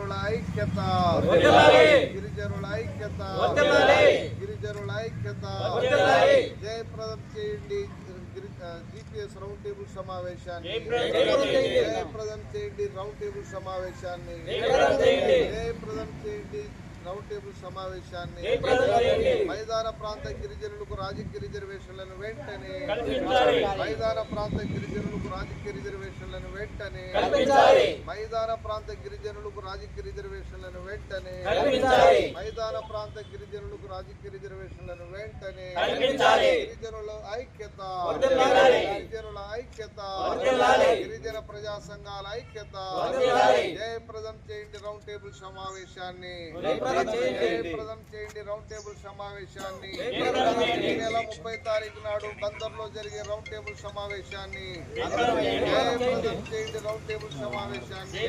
గిరిజనుల ఐక్యత. గిరిజనుల ఐక్యత. గిరిజనుల ఐక్యత. జయప్రదం చేయండి. జిపిఎస్ రౌండ్ టేబుల్ సమావేశాన్ని. జయప్రదం చేయండి. రౌండ్ టేబుల్ సమావేశాన్ని. జయప్రదం చేయండి. రౌండ్ టేబుల్ సమావేశాన్ని మైదాన ప్రాంత గిరిజనులకు రాజకీయ రిజర్వేషన్లను వెంటనే మైదాన ప్రాంత గిరిజనులకు రాజకీయ రిజర్వేషన్లను వెంటనే మైదాన ప్రాంత గిరిజనులకు రాజకీయ రిజర్వేషన్లను వెంటనే మైదాన ప్రాంత గిరిజనులకు రాజకీయ రిజర్వేషన్లను వెంటనే గిరిజనుల ఐక్యత గిరిజనుల ఐక్యత గిరిజన ప్రజా సంఘాల ఐక్యత. జయప్రదం చేయండి రౌండ్ టేబుల్ సమావేశాన్ని. జయప్రదం చేయండి. రౌండ్ టేబుల్ సమావేశాన్ని. ఈ నెల ముప్పై తారీఖు నాడు బందర్లో జరిగే రౌండ్ టేబుల్ సమావేశాన్ని. జయప్రదం చేయండి? రౌండ్ టేబుల్ సమావేశాన్ని.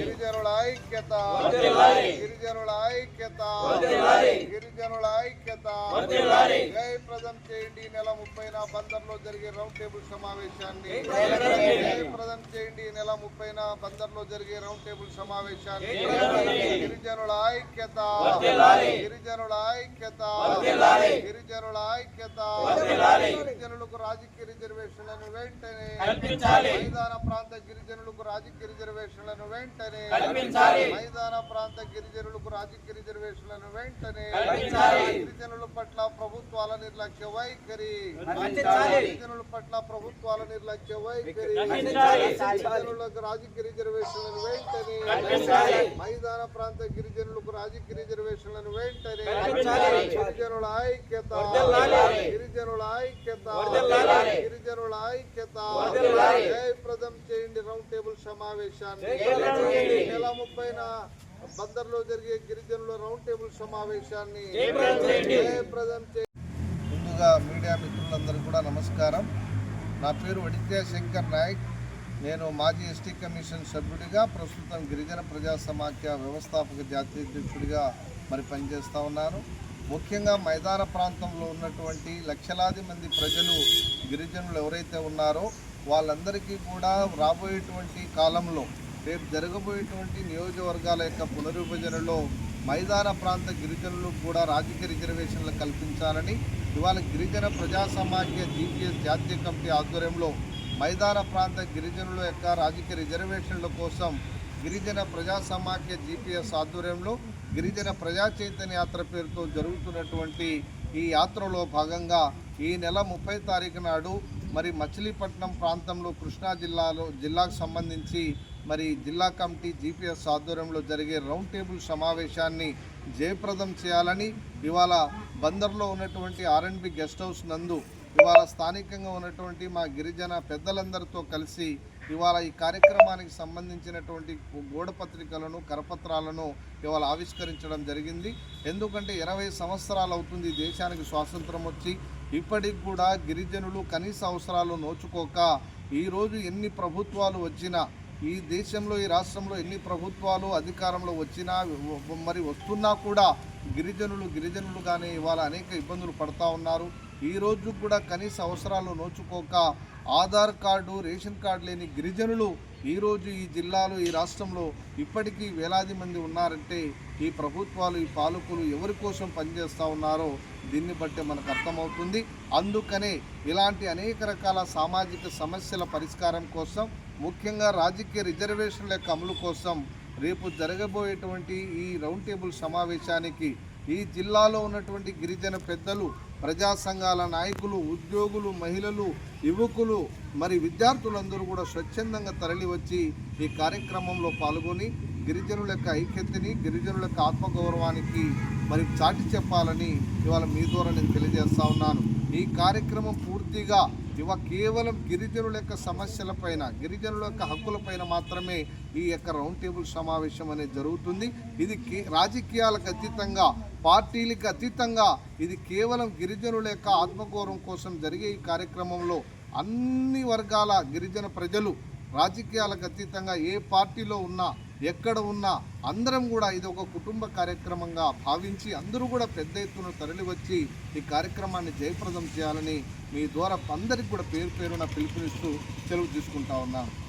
గిరిజనుల ఐక్యత. గిరిజనుల ఐక్యత. గిరిజనుల ఐక్యత. జయప్రదం చేయండి? ఈ నెల ముప్పైన బందర్లో జరిగే రౌండ్ టేబుల్ సమావేశాన్ని. జయప్రదం చేయండి? ఈ నెల ముప్పైన బందర్లో జరిగే రౌండ్ టేబుల్ సమావేశాన్ని. గిరిజనుల ఐక్యత. గిరిజనుల ఐక్యత. గిరిజనుల ఐక్యత. గిరిజనులకు రాజకీయ రిజర్వేషన్లను వెంటనే. మైదాన ప్రాంత గిరిజనులకు రాజకీయ రిజర్వేషన్లను వెంటనే. మైదాన ప్రాంత గిరిజనులకు రాజకీయ రిజర్వేషన్లను వెంటనే. గిరిజనుల పట్ల ప్రభుత్వాల నిర్లక్ష్య వైఖరి. గిరిజనుల పట్ల ప్రభుత్వాల నిర్లక్ష్య వైఖరి. గిరిజనులకు రాజకీయ రిజర్వేషన్లను వెంటనే. మైదాన ప్రాంత గిరిజనులకు రాజకీయ రిజర్వేషన్లను వెంటనే గిరిజనుల ఐక్యత గిరిజనుల ఐక్యత గిరిజనుల ఐక్యత. జయప్రదం చేయండి రౌండ్ టేబుల్ సమావేశాన్ని. నెల ముప్పైన బందర్లో జరిగే గిరిజనుల రౌండ్ టేబుల్ సమావేశాన్ని జయప్రదం ముందుగా మీడియా మిత్రులందరికీ కూడా నమస్కారం. నా పేరు వడిత్యా శంకర్ నాయక్. నేను మాజీ ఎస్టీ కమిషన్ సభ్యుడిగా ప్రస్తుతం గిరిజన ప్రజా సమాఖ్య వ్యవస్థాపక జాతీయ అధ్యక్షుడిగా మరి పనిచేస్తూ ఉన్నాను. ముఖ్యంగా మైదాన ప్రాంతంలో ఉన్నటువంటి లక్షలాది మంది ప్రజలు గిరిజనులు ఎవరైతే ఉన్నారో వాళ్ళందరికీ కూడా రాబోయేటువంటి కాలంలో రేపు జరగబోయేటువంటి నియోజకవర్గాల యొక్క పునర్విభజనలో మైదాన ప్రాంత గిరిజనులకు కూడా రాజకీయ రిజర్వేషన్లు కల్పించాలని ఇవాళ గిరిజన ప్రజా సమాఖ్య జీపీఎస్ జాతీయ కమిటీ ఆధ్వర్యంలో మైదాన ప్రాంత గిరిజనుల యొక్క రాజకీయ రిజర్వేషన్ల కోసం గిరిజన ప్రజా సమాఖ్య జీపీఎస్ ఆధ్వర్యంలో గిరిజన ప్రజా చైతన్య యాత్ర పేరుతో జరుగుతున్నటువంటి ఈ యాత్రలో భాగంగా ఈ నెల ముప్పై తారీఖు నాడు మరి మచిలీపట్నం ప్రాంతంలో కృష్ణా జిల్లాలో జిల్లాకు సంబంధించి మరి జిల్లా కమిటీ జీపీఎస్ ఆధ్వర్యంలో జరిగే రౌండ్ టేబుల్ సమావేశాన్ని జయప్రదం చేయాలని ఇవాళ బందర్లో ఉన్నటువంటి ఆర్ఎండ్బి గెస్ట్ హౌస్ నందు ఇవాళ స్థానికంగా ఉన్నటువంటి మా గిరిజన పెద్దలందరితో కలిసి ఇవాళ ఈ కార్యక్రమానికి సంబంధించినటువంటి గోడపత్రికలను కరపత్రాలను ఇవాళ ఆవిష్కరించడం జరిగింది. ఎందుకంటే ఇరవై సంవత్సరాలు అవుతుంది దేశానికి స్వాతంత్రం వచ్చి. ఇప్పటికి కూడా గిరిజనులు కనీస అవసరాలు నోచుకోక ఈరోజు ఎన్ని ప్రభుత్వాలు వచ్చినా ఈ దేశంలో ఈ రాష్ట్రంలో ఎన్ని ప్రభుత్వాలు అధికారంలో వచ్చినా మరి వస్తున్నా కూడా గిరిజనులు గిరిజనులుగానే ఇవాళ అనేక ఇబ్బందులు పడతా ఉన్నారు. ఈ రోజు కూడా కనీస అవసరాలు నోచుకోక ఆధార్ కార్డు రేషన్ కార్డు లేని గిరిజనులు ఈరోజు ఈ జిల్లాలో ఈ రాష్ట్రంలో ఇప్పటికీ వేలాది మంది ఉన్నారంటే ఈ ప్రభుత్వాలు ఈ పాలకులు ఎవరి కోసం పనిచేస్తూ ఉన్నారో దీన్ని బట్టి మనకు అర్థమవుతుంది. అందుకనే ఇలాంటి అనేక రకాల సామాజిక సమస్యల పరిష్కారం కోసం ముఖ్యంగా రాజకీయ రిజర్వేషన్ల యొక్క అమలు కోసం రేపు జరగబోయేటువంటి ఈ రౌండ్ టేబుల్ సమావేశానికి ఈ జిల్లాలో ఉన్నటువంటి గిరిజన పెద్దలు ప్రజా సంఘాల నాయకులు ఉద్యోగులు మహిళలు యువకులు మరి విద్యార్థులందరూ కూడా స్వచ్ఛందంగా తరలి వచ్చి ఈ కార్యక్రమంలో పాల్గొని గిరిజనుల యొక్క ఐక్యతని గిరిజనుల యొక్క ఆత్మగౌరవానికి మరి చాటి చెప్పాలని ఇవాళ మీ ద్వారా నేను తెలియజేస్తా ఉన్నాను. ఈ కార్యక్రమం పూర్తిగా ఇవ కేవలం గిరిజనుల యొక్క సమస్యలపైన గిరిజనుల యొక్క హక్కులపైన మాత్రమే ఈ యొక్క రౌండ్ టేబుల్ సమావేశం అనేది జరుగుతుంది. ఇది కే రాజకీయాలకు అతీతంగా పార్టీలకు అతీతంగా ఇది కేవలం గిరిజనుల యొక్క ఆత్మగౌరవం కోసం జరిగే ఈ కార్యక్రమంలో అన్ని వర్గాల గిరిజన ప్రజలు రాజకీయాలకు అతీతంగా ఏ పార్టీలో ఉన్నా ఎక్కడ ఉన్నా అందరం కూడా ఇది ఒక కుటుంబ కార్యక్రమంగా భావించి అందరూ కూడా పెద్ద ఎత్తున తరలివచ్చి ఈ కార్యక్రమాన్ని జయప్రదం చేయాలని మీ ద్వారా అందరికి కూడా పేరు పేరున పిలుపునిస్తూ సెలవు తీసుకుంటా ఉన్నాను